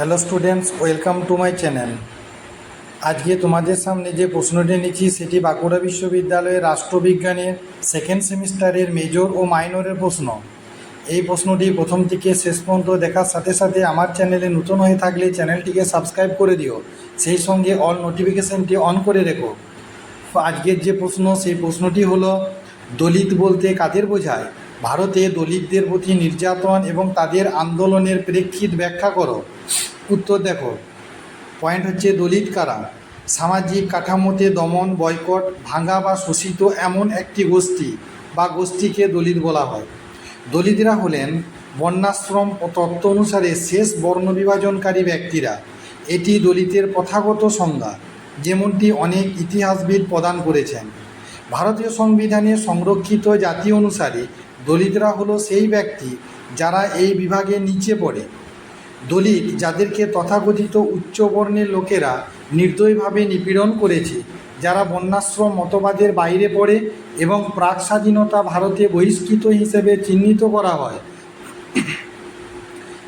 Hello students, welcome to my channel. আজকে তোমাদের সামনে যে প্রশ্নটি নিচ্ছি, সেটি বাঁকুড়া বিশ্ববিদ্যালয়ের রাষ্ট্রবিজ্ঞানের সেকেন্ড সেমিস্টারের মেজর ও মাইনরের প্রশ্ন। এই প্রশ্নটি প্রথম থেকে শেষ পর্যন্ত দেখার সাথে সাথে আমার চ্যানেলে নতুন হয়ে থাকলে চ্যানেলটিকে সাবস্ক্রাইব করে দিও। সেই সঙ্গে অল নোটিফিকেশানটি অন করে রেখো। আজকের যে প্রশ্ন, সেই প্রশ্নটি হলো, দলিত বলতে কাদের বোঝায়? ভারতে দলিতদের প্রতি নির্যাতন এবং তাদের আন্দোলনের প্রেক্ষিত ব্যাখ্যা করো। উত্তর দেখো। পয়েন্ট হচ্ছে দলিত কারা? সামাজিক কাঠামোতে দমন, বয়কট, ভাঙা বা শোষিত এমন একটি গোষ্ঠী বা গোষ্ঠীকে দলিত বলা হয়। দলিতরা হলেন বর্ণাশ্রম ও তত্ত্ব অনুসারে শেষ বর্ণ বিভাজনকারী ব্যক্তিরা। এটি দলিতের প্রথাগত সংজ্ঞা, যেমনটি অনেক ইতিহাসবিদ প্রদান করেছেন। ভারতীয় সংবিধানে সংরক্ষিত জাতি অনুসারে দলিতরা হলো সেই ব্যক্তি যারা এই বিভাগের নিচে পড়ে। দলিত যাদেরকে তথাকথিত উচ্চবর্ণের লোকেরা নির্দয়ভাবে নিপীড়ন করেছে, যারা বন্যাশ্রম মতবাদের বাইরে পড়ে এবং প্রাক স্বাধীনতা ভারতে বহিষ্কৃত হিসেবে চিহ্নিত করা হয়।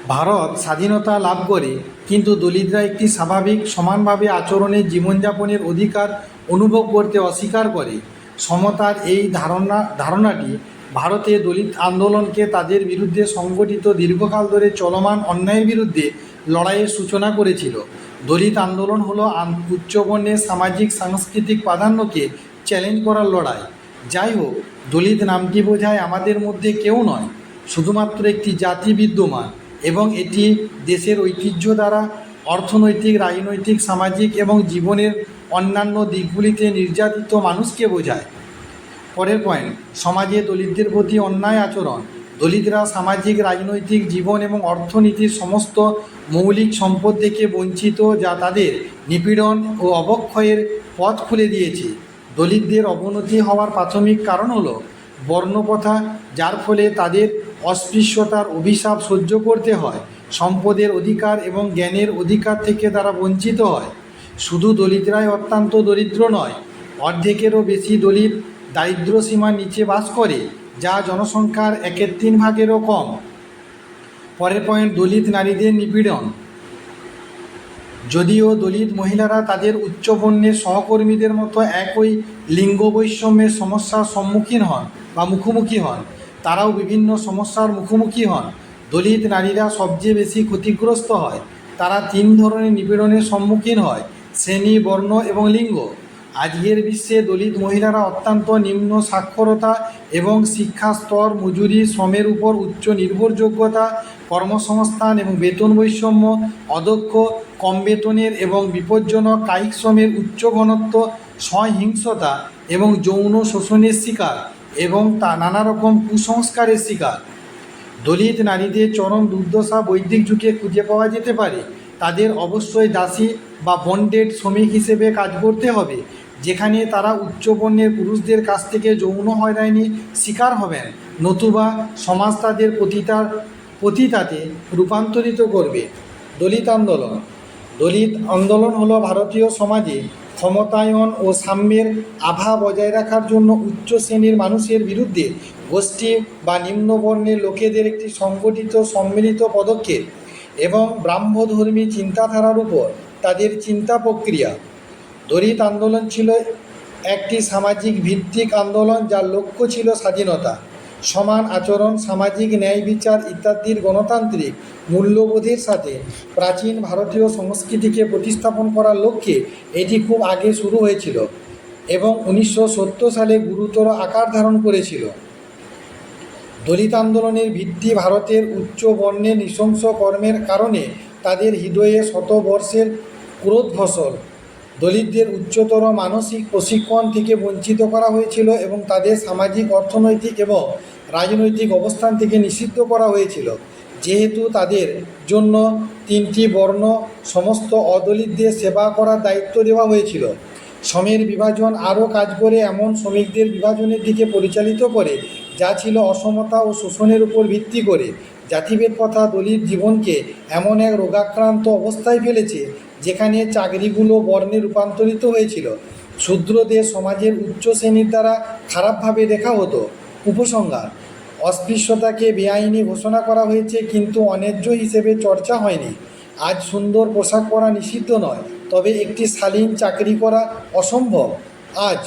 ভারত স্বাধীনতা লাভ করে, কিন্তু দলিতরা একটি স্বাভাবিক, সমানভাবে আচরণের জীবনযাপনের অধিকার অনুভব করতে অস্বীকার করে। সমতার এই ধারণা, ধারণাটি ভারতে দলিত আন্দোলনকে তাদের বিরুদ্ধে সংগঠিত দীর্ঘকাল ধরে চলমান অন্যায়ের বিরুদ্ধে লড়াইয়ের সূচনা করেছিল। দলিত আন্দোলন হলো উচ্চবর্ণের সামাজিক, সাংস্কৃতিক প্রাধান্যকে চ্যালেঞ্জ করার লড়াই। যাই হোক দলিত নামটি বোঝায় আমাদের মধ্যে কেউ নয়, শুধুমাত্র একটি জাতি বিদ্যমান এবং এটি দেশের ঐতিহ্য দ্বারা অর্থনৈতিক, রাজনৈতিক, সামাজিক এবং জীবনের অন্যান্য দিকগুলিতে নির্যাতিত মানুষকে বোঝায়। পরের পয়েন্ট সমাজে দলিতদের প্রতি অন্যায় আচরণ। দলিতরা সামাজিক, রাজনৈতিক জীবন এবং অর্থনীতির সমস্ত মৌলিক সম্পদ থেকে বঞ্চিত, যা তাদের নিপীড়ন ও অবক্ষয়ের পথ খুলে দিয়েছে। দলিতদের অবনতি হওয়ার প্রাথমিক কারণ হলো বর্ণপ্রথা, যার ফলে তাদের অস্পৃশ্যতার অভিশাপ সহ্য করতে হয়, সম্পদের অধিকার এবং জ্ঞানের অধিকার থেকে তারা বঞ্চিত হয়। শুধু দলিতরাই অত্যন্ত দরিদ্র নয়, অর্ধেকেরও বেশি দলিত দারিদ্র সীমার নিচে বাস করে, যা জনসংখ্যার একের তিন ভাগেরও কম। পরের পয়েন্ট দলিত নারীদের নিপীড়ন। যদিও দলিত মহিলারা তাদের উচ্চবর্ণের সহকর্মীদের মতো একই লিঙ্গ বৈষম্যের সমস্যার সম্মুখীন হন বা মুখোমুখি হন, তারাও বিভিন্ন সমস্যার মুখোমুখি হন। দলিত নারীরা সবচেয়ে বেশি ক্ষতিগ্রস্ত হয়। তারা তিন ধরনের নিপীড়নের সম্মুখীন হয়, শ্রেণি, বর্ণ এবং লিঙ্গ। আজকের বিশ্বে দলিত মহিলারা অত্যন্ত নিম্ন সাক্ষরতা এবং শিক্ষা স্তর মজুরি, শ্রমের উপর উচ্চ নির্ভরযোগ্যতা, কর্মসংস্থান এবং বেতন বৈষম্য, অদক্ষ, কম বেতনের এবং বিপজ্জনক কায়িক শ্রমের উচ্চ ঘনত্ব, সহিংসতা এবং যৌন শোষণের শিকার এবং তা নানা রকম কুসংস্কারের শিকার। দলিত নারীদের চরম দুর্দশা বৈদিক যুগে খুঁজে পাওয়া যেতে পারে। তাদের অবশ্যই দাসী বা বন্ডেড শ্রমিক হিসেবে কাজ করতে হবে, যেখানে তারা উচ্চবর্ণের পুরুষদের কাছ থেকে যৌন হয়রানি শিকার হবেন নতুবা সমাজ তাদের পতিতার পতিতাতে রূপান্তরিত করবে। দলিত আন্দোলন। দলিত আন্দোলন হলো ভারতীয় সমাজে ক্ষমতায়ন ও সাম্যের আভা বজায় রাখার জন্য উচ্চ শ্রেণির মানুষের বিরুদ্ধে গোষ্ঠী বা নিম্নবর্ণের লোকেদের একটি সংগঠিত সম্মিলিত পদক্ষেপ। এবং ব্রাহ্মধর্মী চিন্তাধারার উপর তাদের চিন্তা প্রক্রিয়া। দলিত আন্দোলন ছিল একটি সামাজিক ভিত্তিক আন্দোলন যার লক্ষ্য ছিল স্বাধীনতা, সমান আচরণ, সামাজিক ন্যায় বিচার ইত্যাদির গণতান্ত্রিক মূল্যবোধের সাথে প্রাচীন ভারতীয় সংস্কৃতিকে প্রতিস্থাপন করার লক্ষ্যে এটি খুব আগে শুরু হয়েছিল এবং উনিশশো সত্তর সালে গুরুতর আকার ধারণ করেছিল। দলিত আন্দোলনের ভিত্তি ভারতের উচ্চ বর্ণের নৃশংস কর্মের কারণে তাদের হৃদয়ে শতবর্ষের ক্রোধ ফসল দলিতদের উচ্চতর মানসিক প্রশিক্ষণ থেকে বঞ্চিত করা হয়েছিল এবং তাদের সামাজিক, অর্থনৈতিক এবং রাজনৈতিক অবস্থান থেকে নিষিদ্ধ করা হয়েছিল। যেহেতু তাদের জন্য তিনটি বর্ণ সমস্ত অদলিতদের সেবা করার দায়িত্ব দেওয়া হয়েছিল। শ্রমের বিভাজন আরও কাজ করে এমন শ্রমিকদের বিভাজনের দিকে পরিচালিত করে যা ছিল অসমতা ও শোষণের উপর ভিত্তি করে জাতিভেদ প্রথা দলিত জীবনকে এমন এক রোগাক্রান্ত অবস্থায় ফেলেছে যেখানে চাকরিগুলো বর্ণে রূপান্তরিত হয়েছিল। শূদ্রদের সমাজের উচ্চ শ্রেণির দ্বারা খারাপভাবে দেখা হতো। উপসংহার, অস্পৃশ্যতাকে বেআইনি ঘোষণা করা হয়েছে কিন্তু অন্যায্য হিসেবে চর্চা হয়নি। আজ সুন্দর পোশাক পরা নিষিদ্ধ নয়, তবে একটি শালীন চাকরি করা অসম্ভব। আজ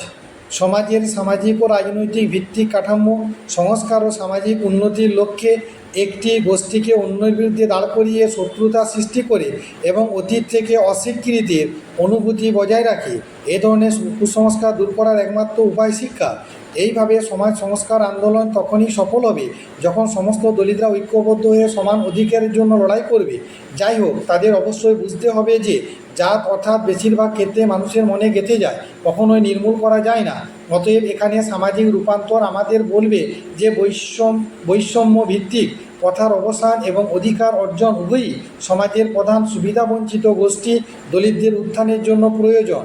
সমাজের সামাজিক ও রাজনৈতিক ভিত্তিক কাঠামো সংস্কার ও সামাজিক উন্নতির লক্ষ্যে একটি গোষ্ঠীকে অন্যের বিরুদ্ধে দাঁড় করিয়ে শত্রুতা সৃষ্টি করে এবং অতীত থেকে অস্বীকৃতির অনুভূতি বজায় রাখে, এ ধরনের কুসংস্কার দূর করার একমাত্র উপায় শিক্ষা। এইভাবে সমাজ সংস্কার আন্দোলন তখনই সফল হবে যখন সমস্ত দলিতরা ঐক্যবদ্ধ হয়ে সমান অধিকারের জন্য লড়াই করবে। যাই হোক, তাদের অবশ্যই বুঝতে হবে যে জাত অর্থাৎ বেশিরভাগ ক্ষেত্রে মানুষের মনে গেঁথে যায়, কখনোই নির্মূল করা যায় না। অতএব এখানে সামাজিক রূপান্তর আমাদের বলবে যে বৈষম বৈষম্য ভিত্তিক কথার অবসান এবং অধিকার অর্জন উভয়ই সমাজের প্রধান সুবিধাবঞ্চিত গোষ্ঠী, দলিতদের উত্থানের জন্য প্রয়োজন।